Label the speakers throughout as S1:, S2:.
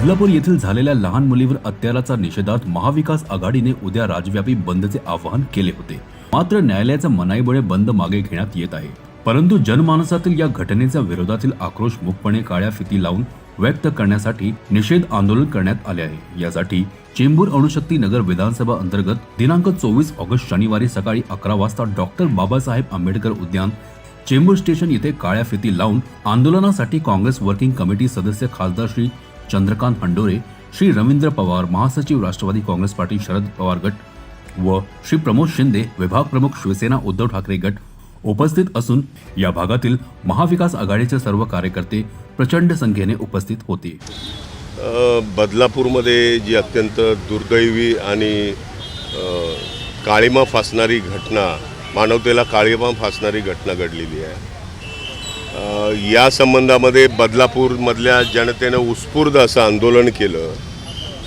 S1: बदलापूर येथील झालेल्या लहान मुलीवर अत्याराचा निषेधात महाविकास आघाडीने उद्या राजव्यापी बंदचे आवाहन केले होते. मात्र न्यायालयाच्या मनाईमुळे बंद मागे घेण्यात येत आहे. परंतु जनमानसातील या घटनेच्या विरोधातील आक्रोश मुखपणे काळ्या फिती लावून व्यक्त करण्यासाठी निषेध आंदोलन करण्यात आले आहे. यासाठी चेंबूर अणुशक्ती नगर विधानसभा अंतर्गत दिनांक चोवीस ऑगस्ट शनिवारी सकाळी अकरा वाजता डॉक्टर बाबासाहेब आंबेडकर उद्यान चेंबूर स्टेशन येथे काळ्या फिती लावून आंदोलनासाठी काँग्रेस वर्किंग कमिटी सदस्य खासदार श्री चंद्रकांत हंडोरे श्री रवींद्र पवार महासचिव राष्ट्रवादी काँग्रेस पार्टी शरद पवार गट व श्री प्रमोद शिंदे विभाग प्रमुख शिवसेना उद्धव ठाकरे गट उपस्थित असून या भागातील महाविकास आघाडीचे सर्व कार्यकर्ते प्रचंड संख्येने उपस्थित होते.
S2: बदलापूरमध्ये जी अत्यंत दुर्दैवी आणि काळीमा फासणारी घटना मानवतेला काळीमा फासणारी घटना घडलेली आहे. या संबंधामध्ये बदलापूरमधल्या जनतेनं उत्स्फूर्त असं आंदोलन केलं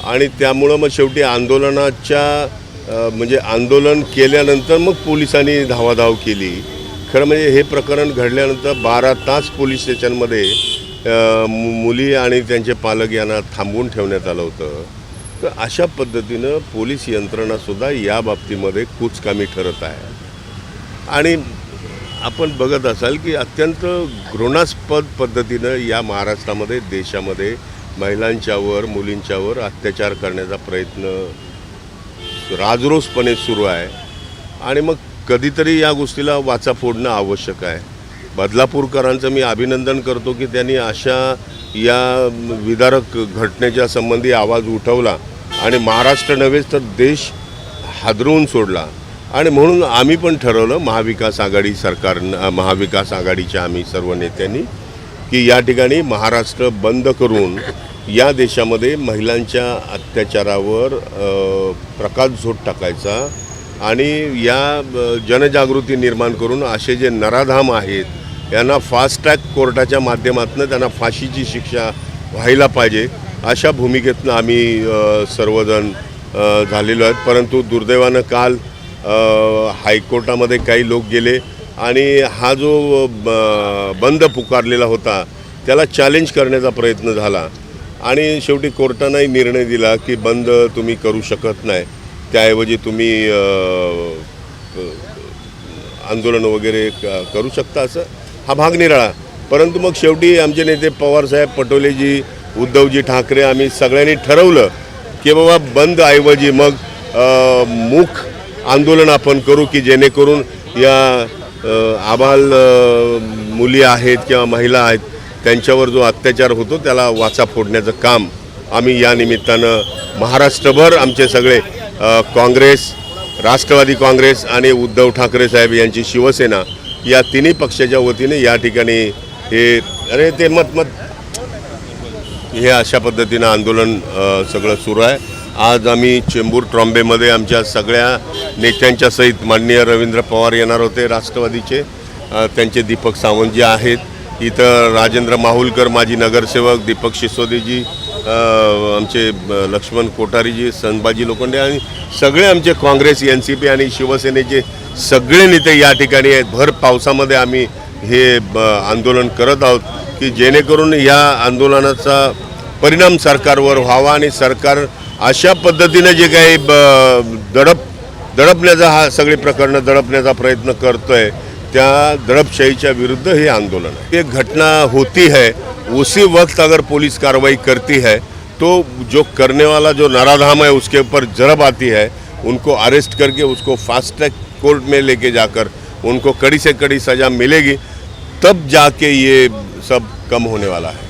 S2: आणि त्यामुळं मग शेवटी आंदोलनाच्या म्हणजे आंदोलन केल्यानंतर मग पोलिसांनी धावाधाव केली. खरं म्हणजे हे प्रकरण घडल्यानंतर बारा तास पोलीस स्टेशनमध्ये मु- मुली आणि त्यांचे पालक यांना थांबवून ठेवण्यात आलं होतं. तर अशा पद्धतीनं पोलीस यंत्रणासुद्धा या बाबतीमध्ये कुचकामी ठरत आहे. आणि आपण बघत असाल की अत्यंत घृणास्पद पद्धतीनं या महाराष्ट्रामध्ये देशामध्ये महिलांच्यावर मुलींच्यावर अत्याचार करण्याचा प्रयत्न राजरोसपणे सुरू आहे. आणि मग कधीतरी या गोष्टीला वाचा फोडणं आवश्यक आहे. बदलापूरकरांचं मी अभिनंदन करतो की त्यांनी अशा या विदारक घटनेच्या संबंधी आवाज उठवला. आणि महाराष्ट्र नव्हेच तर देश हादरवून सोडला. आणि म्हणून आम्ही पण ठरवलं महाविकास आघाडी सरकारनं महाविकास आघाडीच्या आम्ही सर्व नेत्यांनी की या ठिकाणी महाराष्ट्र बंद करून या देशामध्ये महिलांच्या अत्याचारावर अ, प्रकाशझोत टाकायचा. आणि या जनजागृती निर्माण करून असे जे नराधाम आहेत यांना फास्टॅग कोर्टाच्या माध्यमातून त्यांना फाशीची शिक्षा व्हायला पाहिजे अशा भूमिकेतनं आम्ही सर्वजण झालेलो आहेत. परंतु दुर्दैवानं काल हायकोर्टामध्ये काही लोक गेले आणि हा जो ब- बंद पुकारलेला होता त्याला चॅलेंज करण्याचा प्रयत्न झाला. आणि शेवटी कोर्टानंही निर्णय दिला की बंद तुम्ही करू शकत नाही. त्याऐवजी तुम्ही आंदोलन वगैरे क- करू शकता असं. हा भाग निराळा. परंतु मग शेवटी आमचे नेते पवारसाहेब पटोलेजी उद्धवजी ठाकरे आम्ही सगळ्यांनी ठरवलं की बाबा बंद ऐवजी मग मूक आंदोलन आपण करू की जेणेकरून या आबाल मुली आहेत किंवा महिला आहेत त्यांच्यावर जो अत्याचार होतो त्याला वाचा फोडण्याचं काम आम्ही या निमित्तानं महाराष्ट्रभर आमचे सगळे काँग्रेस राष्ट्रवादी काँग्रेस आणि उद्धव ठाकरे साहेब यांची शिवसेना या तिन्ही पक्षाच्या वतीने या ठिकाणी हे अरे ते मत मत हे अशा पद्धतीनं आंदोलन सगळं सुरू आहे. आज आम्ही चेंबूर ट्रॉम्बेमध्ये आमच्या सगळ्या नेत्यांच्या सहित माननीय रवींद्र पवार येणार होते राष्ट्रवादीचे. त्यांचे दीपक सावंत जे आहेत. इथं राजेंद्र माहुलकर माजी नगरसेवक दीपक सिसोदेजी आमचे लक्ष्मण कोठारीजी संभाजी लोखंडे आणि सगळे आमचे काँग्रेस एन सी पी आणि शिवसेनेचे सगळे नेते या ठिकाणी आहेत. भर पावसामध्ये आम्ही हे ब- आंदोलन करत आहोत की जेणेकरून या आंदोलनाचा परिणाम सरकारवर व्हावा आणि सरकार अशा पद्धतीने जे काही ब- दडप दडपण्याचा हा सगळी प्रकरणं दडपण्याचा प्रयत्न करतो आहे त्या विरुद्ध ही आंदोलन है एक घटना होती है, उसी वक्त अगर पुलिस कार्रवाई करती है तो जो करने वाला जो नाराधाम है, उसके ऊपर जरब आती है, उनको अरेस्ट करके उसको फास्ट ट्रैक कोर्ट में लेके जाकर उनको कड़ी से कड़ी सज़ा मिलेगी, तब जाके ये सब कम होने वाला है।